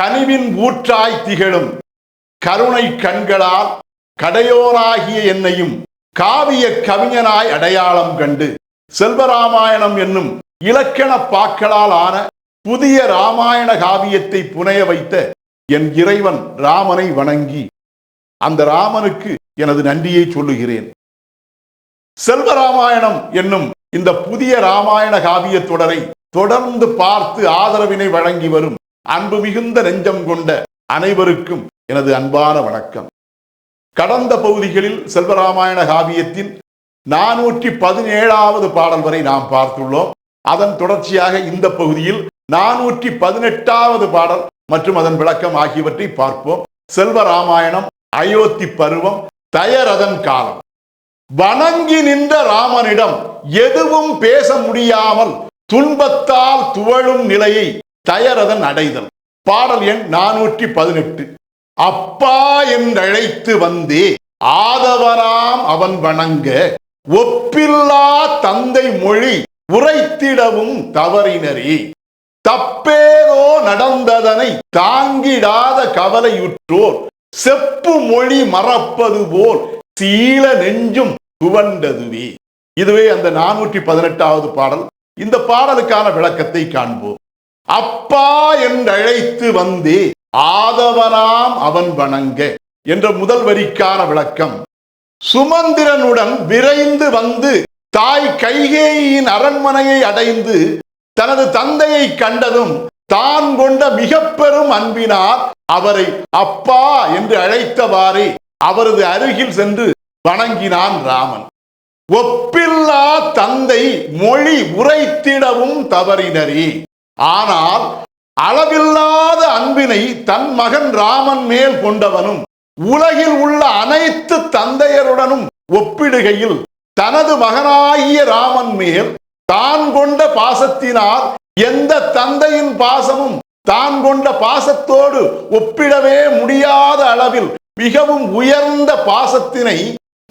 கனிவின் ஊற்றாய் திகழும். கருணை கண்களால் கடையோராகிய என்னையும் காவிய கவிஞனாய் அடையாளம் கண்டு. செல்வராமாயணம் என்னும் இலக்கண பாக்களால் ஆன புதிய ராமாயண காவியத்தை புனைய வைத்த என் இறைவன் ராமனை வணங்கி அந்த ராமனுக்கு எனது நன்றியை சொல்லுகிறேன். செல்வராமாயணம் என்னும் இந்த புதிய ராமாயண காவிய தொடரை தொடர்ந்து பார்த்து ஆதரவினை வழங்கி வரும் அன்பு மிகுந்த நெஞ்சம் கொண்ட அனைவருக்கும் எனது அன்பான வணக்கம். கடந்த பகுதிகளில் செல்வராமாயண காவியத்தின் நானூற்றி பதினேழாவது பாடல் வரை நாம் பார்த்துள்ளோம். அதன் தொடர்ச்சியாக இந்த பகுதியில் நானூற்றி பதினெட்டாவது பாடல் மற்றும் அதன் விளக்கம் ஆகியவற்றை பார்ப்போம். செல்வராமாயணம் அயோத்தி பருவம் தயரதன் காலம். வணங்கி நின்ற ராமனிடம் எதுவும் பேச முடியாமல் துன்பத்தால் துவழும் நிலையை தயரதன் அடைதல். பாடல் எண் நானூற்றி பதினெட்டு அப்பா என்றழைத்து வந்தே ஆதவராம் அவன் வணங்க ஒப்பில்லா தந்தை மொழி உரைத்திடவும் தவறினரே. தப்பேதோ நடந்ததனை தாங்கிடாத கவலையுற்றோர் செப்பு மொழி மறப்பது போல் சீல நெஞ்சும் குவண்டதுவே இதுவே அந்த நானூற்றி பதினெட்டாவது பாடல். இந்த பாடலுக்கான விளக்கத்தை காண்போம். அப்பா என்றழைத்து வந்தே ஆதவனாம் அவன் வணங்க என்ற முதல் வரிக்கான விளக்கம். சுமந்திரனுடன் விரைந்து வந்து தாய் கைகேயின் அரண்மனையை அடைந்து தனது தந்தையை கண்டதும் தான் கொண்ட மிக பெரும் அன்பினார் அவரை அப்பா என்று அழைத்தவாறே அவரது அருகில் சென்று வணங்கினான் ராமன். ஒப்பில்லா தந்தை மொழி உரைத்திடவும் தவறினரே. ஆனால் அளவில்லாத அன்பினை தன் மகன் ராமன் மேல் கொண்டவனும் உலகில் உள்ள அனைத்து தந்தையருடனும் ஒப்பிடுகையில் தனது மகனாகிய ராமன் மேல் தான் கொண்ட பாசத்தினால் எந்த தந்தையின் பாசமும் தான் கொண்ட பாசத்தோடு ஒப்பிடவே முடியாத அளவில் மிகவும் உயர்ந்த பாசத்தினை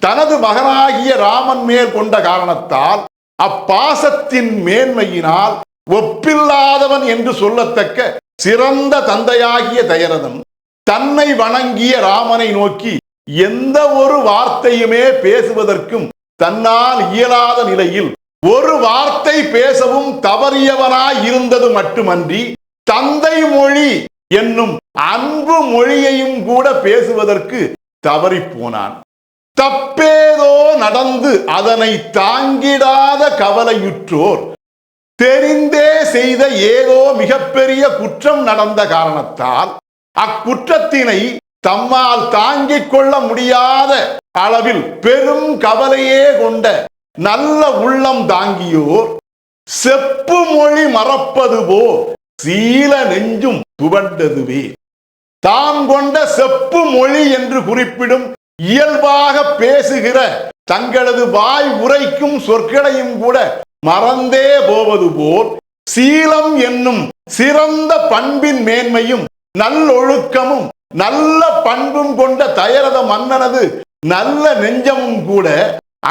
தனது மகனாகிய ராமன் மேல் கொண்ட காரணத்தால் அப்பாசத்தின் மேன்மையினால் ஒப்பில்லாதவன் என்று சொல்லத்தக்க சிறந்த தந்தையாகிய தயரதன் தன்னை வணங்கிய ராமனை நோக்கி எந்த ஒரு வார்த்தையுமே பேசுவதற்கும் தன்னால் இயலாத நிலையில் ஒரு வார்த்தை பேசவும் தவறியவனாய் இருந்தது மட்டுமன்றி தந்தை மொழி என்னும் அன்பு மொழியையும் கூட பேசுவதற்கு தவறிப்போனான். தப்பேதோ நடந்து அதனை தாங்கிடாத கவலையுற்றோர் தெரிந்தே செய்த ஏதோ மிகப்பெரிய குற்றம் நடந்த காரணத்தால் அக்குற்றத்தினை தம்மால் தாங்கிக் கொள்ள முடியாத அளவில் பெரும் கவலையே கொண்ட நல்ல உள்ளம் தாங்கியோர் செப்பு மொழி மறப்பது போல் சீல நெஞ்சும் துவண்டதுவே தாம் கொண்ட செப்பு மொழி என்று குறிப்பிடும் இயல்பாக பேசுகிற தங்களது வாய் உரைக்கும் சொற்களையும் கூட மறந்தே போவது போல் சீலம் என்னும் சிறந்த பண்பின் மேன்மையும் நல்லொழுக்கமும் நல்ல பண்பும் கொண்ட தயரத மன்னனது நல்ல நெஞ்சமும் கூட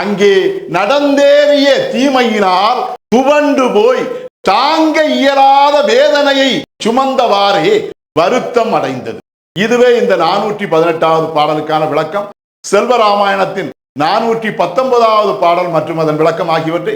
அங்கே நடந்தேறிய தீமையினால் துவண்டு போய் தாங்க இயலாத வேதனையை சுமந்தவாறே வருத்தம் அடைந்தது. இதுவே இந்த நானூற்றி பதினெட்டாவது பாடலுக்கான விளக்கம். செல்வராமாயணத்தின் நானூற்றி பத்தொன்பதாவது பாடல் மற்றும் அதன் விளக்கம் ஆகியவற்றை